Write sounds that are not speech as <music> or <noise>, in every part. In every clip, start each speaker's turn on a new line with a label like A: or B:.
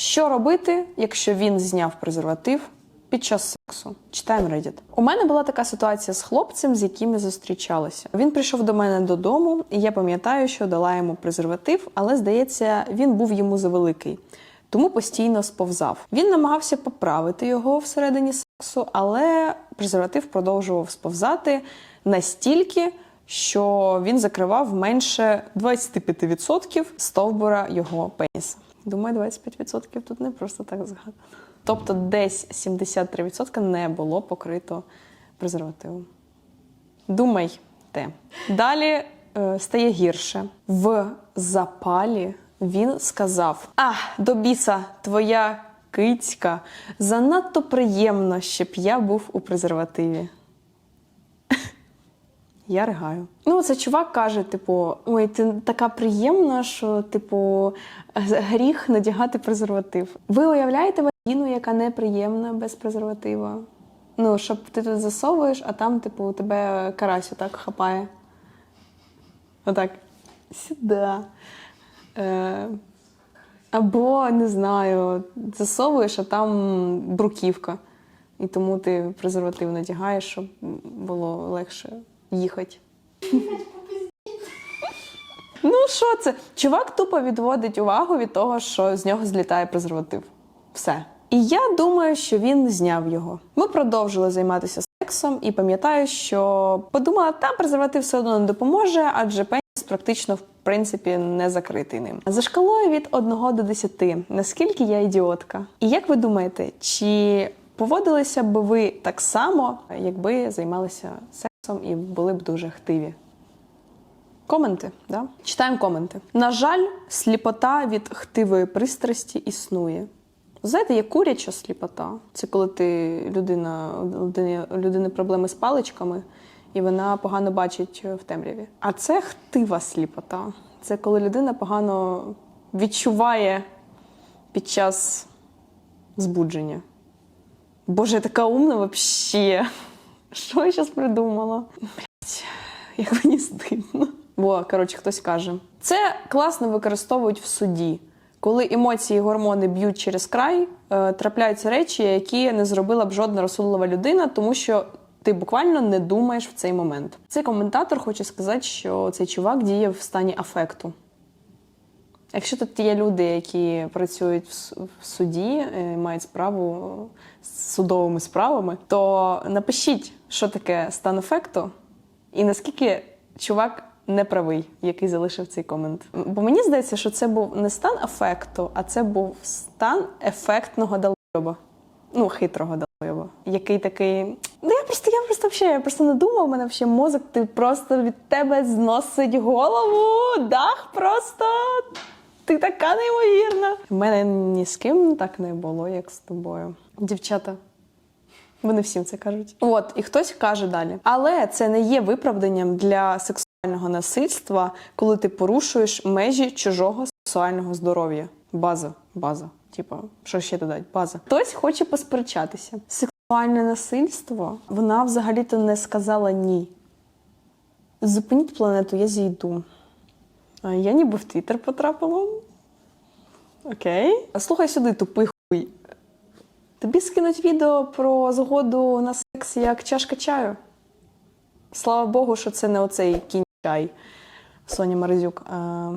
A: Що робити, якщо він зняв презерватив під час сексу? Читаємо Reddit. У мене була така ситуація з хлопцем, з яким я зустрічалася. Він прийшов до мене додому, і я пам'ятаю, що дала йому презерватив, але здається, він був йому завеликий. Тому постійно сповзав. Він намагався поправити його всередині сексу, але презерватив продовжував сповзати настільки, що він закривав менше 25% стовбура його пеніса. Думаю, 25% тут не просто так згадано. Тобто десь 73% не було покрито презервативом. Думайте. Далі е, стає гірше. В запалі він сказав: А, до біса, твоя кицька занадто приємно, щоб я був у презервативі. Я ригаю. Ну, це чувак каже: типу, ой, ти така приємна, що, типу, гріх надягати презерватив. Ви уявляєте вагіну, яка неприємна без презерватива? Ну, щоб ти тут засовуєш, а там, типу, у тебе карась отак хапає. Отак. Сюди. Е, або, не знаю, засовуєш, а там бруківка. І тому ти презерватив надягаєш, щоб було легше їхати. Ну, що це? Чувак тупо відводить увагу від того, що з нього злітає презерватив. Все. І я думаю, що він зняв його. Ми продовжили займатися сексом, і пам'ятаю, що подумала, там презерватив все одно не допоможе, адже пеніс практично в принципі не закритий ним. За шкалою від 1 до 10, наскільки я ідіотка? І як ви думаєте, чи поводилися б ви так само, якби займалися сексом і були б дуже хтиві? Коменти, да? Читаємо коменти. На жаль, сліпота від хтивої пристрасті існує. Знаєте, є куряча сліпота. Це коли ти людина, людини, людини проблеми з паличками, і вона погано бачить в темряві. А це хтива сліпота. Це коли людина погано відчуває під час збудження. Боже, я така умна вообще. Що я зараз придумала? Блять, як мені стидно. Бо, коротше, хтось каже. Це класно використовують в суді. Коли емоції і гормони б'ють через край, е, трапляються речі, які не зробила б жодна розсудлива людина, тому що ти буквально не думаєш в цей момент. Цей коментатор хоче сказати, що цей чувак діє в стані афекту. Якщо тут є люди, які працюють в суді, е, мають справу з судовими справами, то напишіть, що таке стан ефекту, і наскільки чувак не правий, який залишив цей комент. Бо мені здається, що це був не стан афекту, а це був стан ефектного долбоєба. Ну, хитрого долбоєба. Який такий. Ну я просто, я просто взагалі, я просто не думав, у мене взагалі мозок, ти просто від тебе зносить голову, дах просто. Ти така неймовірна. У мене ні з ким так не було, як з тобою. Дівчата. Вони всім це кажуть. От, і хтось каже далі. Але це не є виправданням для сексуального насильства, коли ти порушуєш межі чужого сексуального здоров'я. База, база. Типа, що ще додати? База. Хтось хоче посперечатися. Сексуальне насильство, вона взагалі-то не сказала ні. Зупиніть планету, я зійду. Я ніби в Твіттер потрапила. Окей. Слухай сюди, тупий хуй. Тобі скинуть відео про згоду на секс як чашка чаю. Слава Богу, що це не оцей кінь-чай. Соня Морозюк. А,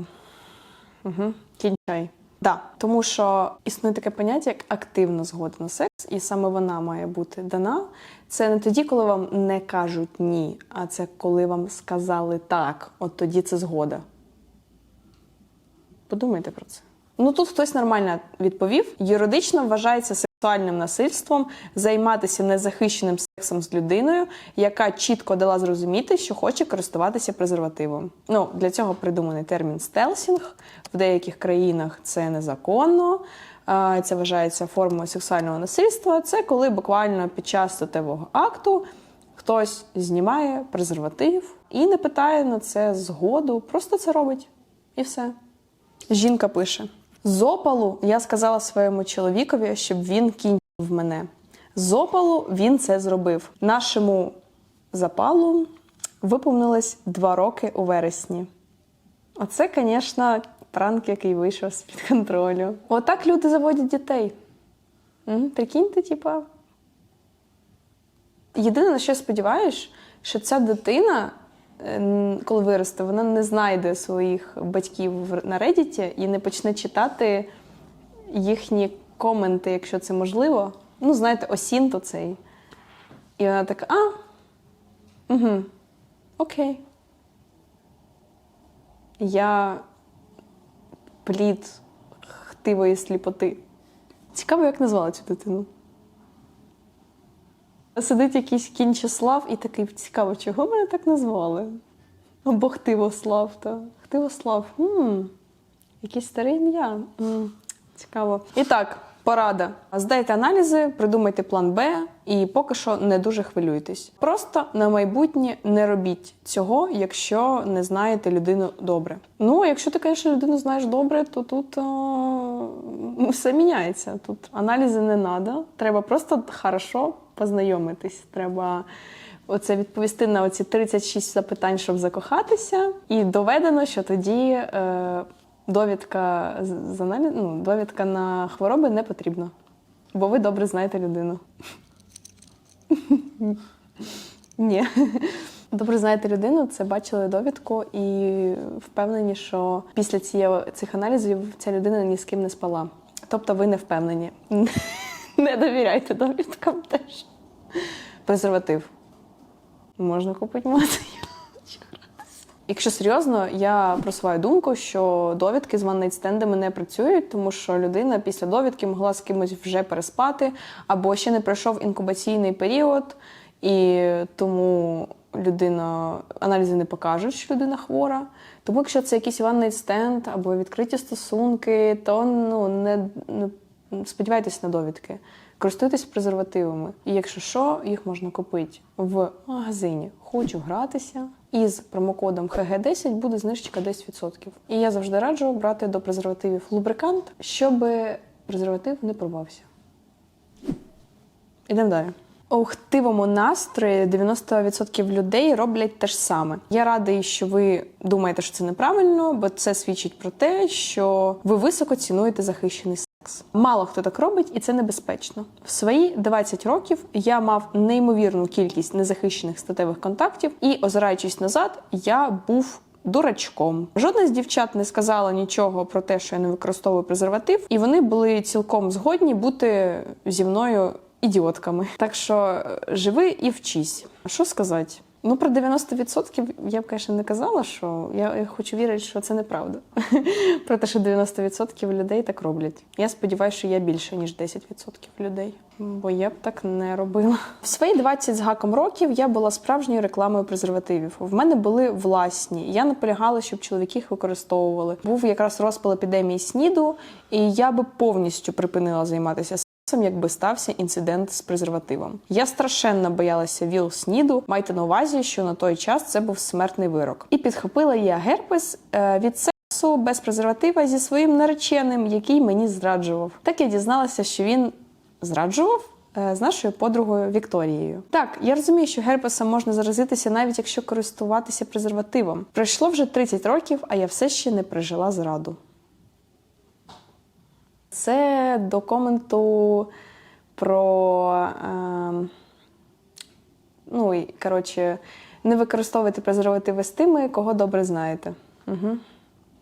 A: угу, кінь-чай. Да, тому що існує таке поняття, як активна згода на секс, і саме вона має бути дана. Це не тоді, коли вам не кажуть ні, а це коли вам сказали так. От тоді це згода. Подумайте про це. Ну тут хтось нормально відповів. Юридично вважається сексуальним насильством займатися незахищеним сексом з людиною, яка чітко дала зрозуміти, що хоче користуватися презервативом. Ну для цього придуманий термін стелсінг. В деяких країнах це незаконно. Це вважається формою сексуального насильства. Це коли буквально під час статевого акту хтось знімає презерватив і не питає на це згоду, просто це робить і все. Жінка пише: з опалу я сказала своєму чоловікові, щоб він кінчив мене. З опалу він це зробив. Нашому запалу виповнилось два роки у вересні. Оце, звісно, Пранк, який вийшов з-під контролю. Отак люди заводять дітей. Прикиньте, типа. Єдине, на що я сподіваюся, що ця дитина, коли виросте, вона не знайде своїх батьків на Reddit і не почне читати їхні коменти, якщо це можливо. Ну, знаєте, осін то цей. І вона така, а, угу, окей. Я плід хтивої сліпоти. Цікаво, як назвала цю дитину. Сидить якийсь кінчеслав і такий цікаво, чого мене так назвали? Або Хтивослав, та Хтивослав. М, якесь старе ім'я. Цікаво. І так, порада. Здайте аналізи, придумайте план Б і поки що не дуже хвилюйтесь. Просто на майбутнє не робіть цього, якщо не знаєте людину добре. Ну, якщо ти, звісно, людину знаєш добре, то тут о, все міняється. Тут аналізи не треба. Треба просто хорошо познайомитись. Треба оце відповісти на оці 36 запитань, щоб закохатися. І доведено, що тоді е, довідка ну, довідка на хвороби не потрібна. Бо ви добре знаєте людину. <laughs> Ні. Добре знаєте людину, це бачили довідку і впевнені, що після цих аналізів ця людина ні з ким не спала. Тобто ви не впевнені. Не довіряйте довідкам теж. Презерватив. Можна купити магазині. Якщо серйозно, я просуваю думку, що довідки з ваннайт-стендами не працюють, тому що людина після довідки могла з кимось вже переспати, або ще не пройшов інкубаційний період, і тому людина аналізи не покажуть, що людина хвора. Тому якщо це якийсь ваннайт-стенд або відкриті стосунки, то ну не, не сподівайтесь на довідки. Користуйтесь презервативами. І якщо що, їх можна купити в магазині. Хочу гратися. І з промокодом ХГ10 буде знижечка 10%. І я завжди раджу брати до презервативів лубрикант, щоб презерватив не порвався. Ідемо далі. У хтивому настрої 90% людей роблять те ж саме. Я радий, що ви думаєте, що це неправильно, бо це свідчить про те, що ви високо цінуєте захищений. Мало хто так робить, і це небезпечно. В свої 20 років я мав неймовірну кількість незахищених статевих контактів, і озираючись назад, я був. Дурачком. Жодна з дівчат не сказала нічого про те, що я не використовую презерватив, і вони були цілком згодні бути зі мною ідіотками. Так що е, живи і вчись. Що сказати? Ну, про 90% я б, звісно, не казала, що я, хочу вірити, що це неправда. <laughs> про те, що 90% людей так роблять. Я сподіваюся, що я більше, ніж 10% людей, бо я б так не робила. В свої 20 з гаком років я була справжньою рекламою презервативів. В мене були власні. Я наполягала, щоб чоловіки їх використовували. Був якраз розпал епідемії СНІДу, і я би повністю припинила займатися сексом, якби стався інцидент з презервативом. Я страшенно боялася ВІЛ СНІДу. Майте на увазі, що на той час це був смертний вирок. І підхопила я герпес е, від сексу без презерватива зі своїм нареченим, який мені зраджував. Так я дізналася, що він зраджував. е, З нашою подругою Вікторією. Так, я розумію, що герпесом можна заразитися навіть якщо користуватися презервативом. Пройшло вже 30 років, а я все ще не пережила зраду. Це до коменту про. Е, ну, і, коротше, не використовуйте презервативи з тими, кого добре знаєте. Угу.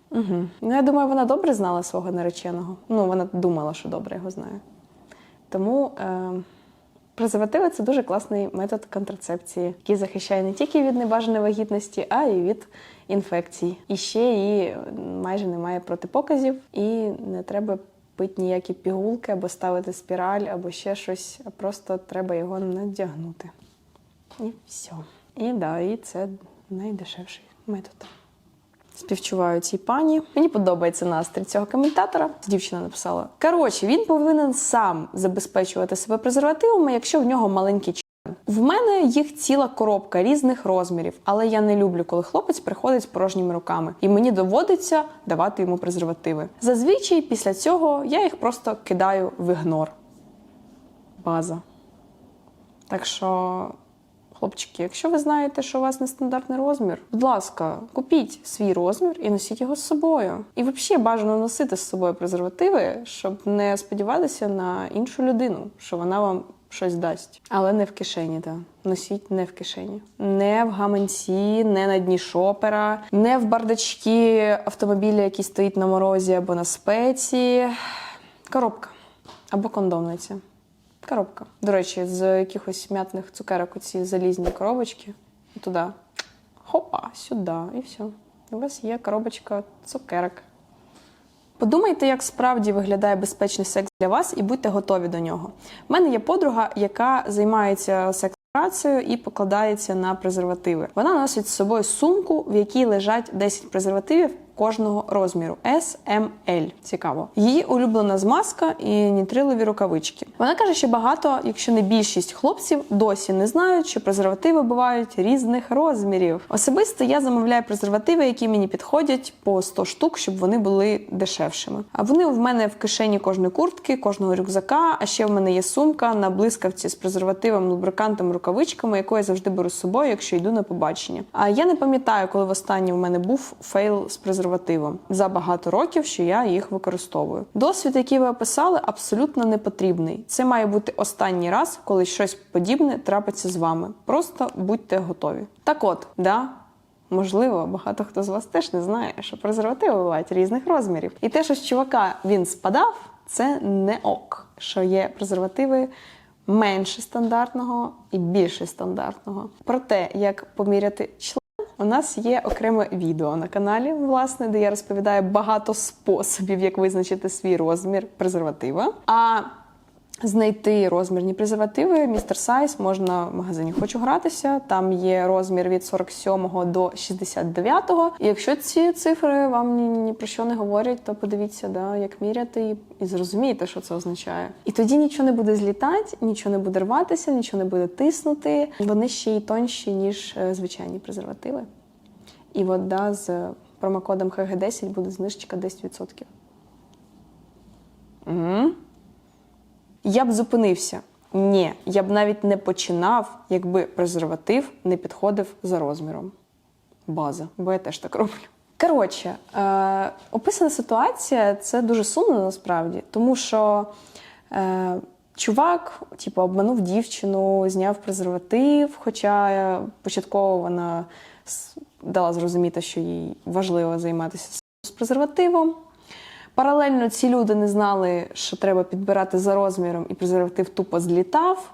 A: Угу. Ну, я думаю, вона добре знала свого нареченого. Ну, вона думала, що добре його знає. Тому е, презервативи це дуже класний метод контрацепції, який захищає не тільки від небажаної вагітності, а й від інфекцій. І ще і майже немає протипоказів, і не треба пити ніякі пігулки або ставити спіраль, або ще щось, просто треба його надягнути. І все. І да, і це найдешевший метод. Співчуваю цій пані. Мені подобається настрій цього коментатора. Дівчина написала: коротше, він повинен сам забезпечувати себе презервативами, якщо в нього маленький. В мене їх ціла коробка різних розмірів, але я не люблю, коли хлопець приходить порожніми руками, і мені доводиться давати йому презервативи. Зазвичай після цього я їх просто кидаю в ігнор. База. Так що, Хлопчики, якщо ви знаєте, що у вас нестандартний розмір, будь ласка, купіть свій розмір і носіть його з собою. І взагалі бажано носити з собою презервативи, щоб не сподіватися на іншу людину, що вона вам щось дасть. Але не в кишені, так. Носіть не в кишені. Не в гаманці, не на дні шопера, не в бардачки автомобіля, який стоїть на морозі або на спеці. Коробка або кондомниця. Коробка. До речі, з якихось м'ятних цукерок оці залізні коробочки. Туди. Хопа, сюди, і все. У вас є коробочка цукерок. Подумайте, як справді виглядає безпечний секс для вас, і будьте готові до нього. У мене є подруга, яка займається сексуацією і покладається на презервативи. Вона носить з собою сумку, в якій лежать 10 презервативів кожного розміру S, M, L. Цікаво. Її улюблена змазка і нітрилові рукавички. Вона каже, що багато, якщо не більшість хлопців, досі не знають, що презервативи бувають різних розмірів. Особисто я замовляю презервативи, які мені підходять по 100 штук, щоб вони були дешевшими. А вони в мене в кишені кожної куртки, кожного рюкзака. А ще в мене є сумка на блискавці з презервативом, лубрикантом, рукавичками, яку я завжди беру з собою, якщо йду на побачення. А я не пам'ятаю, коли востаннє в мене був фейл з презервативом за багато років, що я їх використовую. Досвід, який ви описали, абсолютно не потрібний. Це має бути останній раз, коли щось подібне трапиться з вами. Просто будьте готові. Так от, да. Можливо, багато хто з вас теж не знає, що презервативи бувають різних розмірів. І те, що з чувака він спадав, це не ок. Що є презервативи менше стандартного і більше стандартного. Про те, як поміряти член, у нас є окреме відео на каналі, власне, де я розповідаю багато способів, як визначити свій розмір презерватива. А Знайти розмірні презервативи містер Сайз можна в магазині Хочу гратися. Там є розмір від 47 до 69. І якщо ці цифри вам ні, ні про що не говорять, то подивіться, да, як міряти, і, і зрозумієте, що це означає. І тоді нічого не буде злітати, нічого не буде рватися, нічого не буде тиснути. Вони ще й тонші, ніж е, звичайні презервативи. І от да, з промокодом ХГ10 буде знижечка 10%. Угу. Я б зупинився. Ні, я б навіть не починав, якби презерватив не підходив за розміром. База, бо я теж так роблю. Коротше, е, описана ситуація це дуже сумно насправді, тому що е, чувак, типу, обманув дівчину, зняв презерватив, хоча е, початково вона дала зрозуміти, що їй важливо займатися з презервативом. Паралельно ці люди не знали, що треба підбирати за розміром, і презерватив тупо злітав.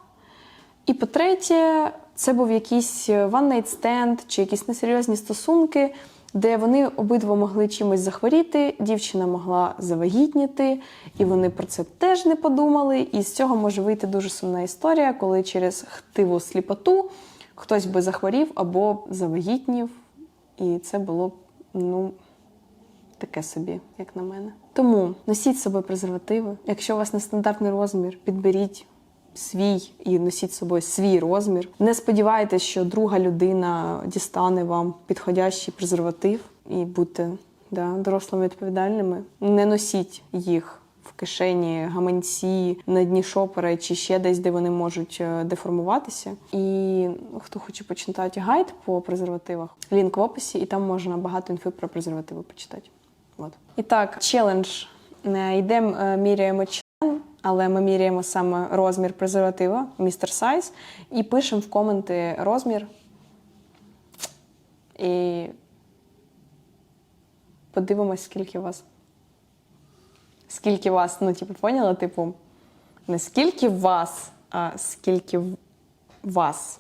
A: І по-третє, це був якийсь one night stand чи якісь несерйозні стосунки, де вони обидва могли чимось захворіти, дівчина могла завагітніти, і вони про це теж не подумали. І з цього може вийти дуже сумна історія, коли через хтиву сліпоту хтось би захворів або завагітнів. І це було б, ну. Таке собі, як на мене. Тому носіть з собою презервативи. Якщо у вас нестандартний розмір, підберіть свій і носіть з собою свій розмір. Не сподівайтеся, що друга людина дістане вам підходящий презерватив і будьте да, дорослими відповідальними. Не носіть їх в кишені, гаманці, на дні шопера чи ще десь, де вони можуть е, деформуватися. І хто хоче почитати гайд по презервативах, лінк в описі, і там можна багато інфи про презервативи почитати. От. І так, челендж. Е, Йдемо, е, міряємо член, але ми міряємо саме розмір презерватива, містер Сайз, і пишемо в коменти розмір. І подивимось, скільки вас. Скільки вас, ну, типу, поняла? Типу, не скільки вас, а скільки вас.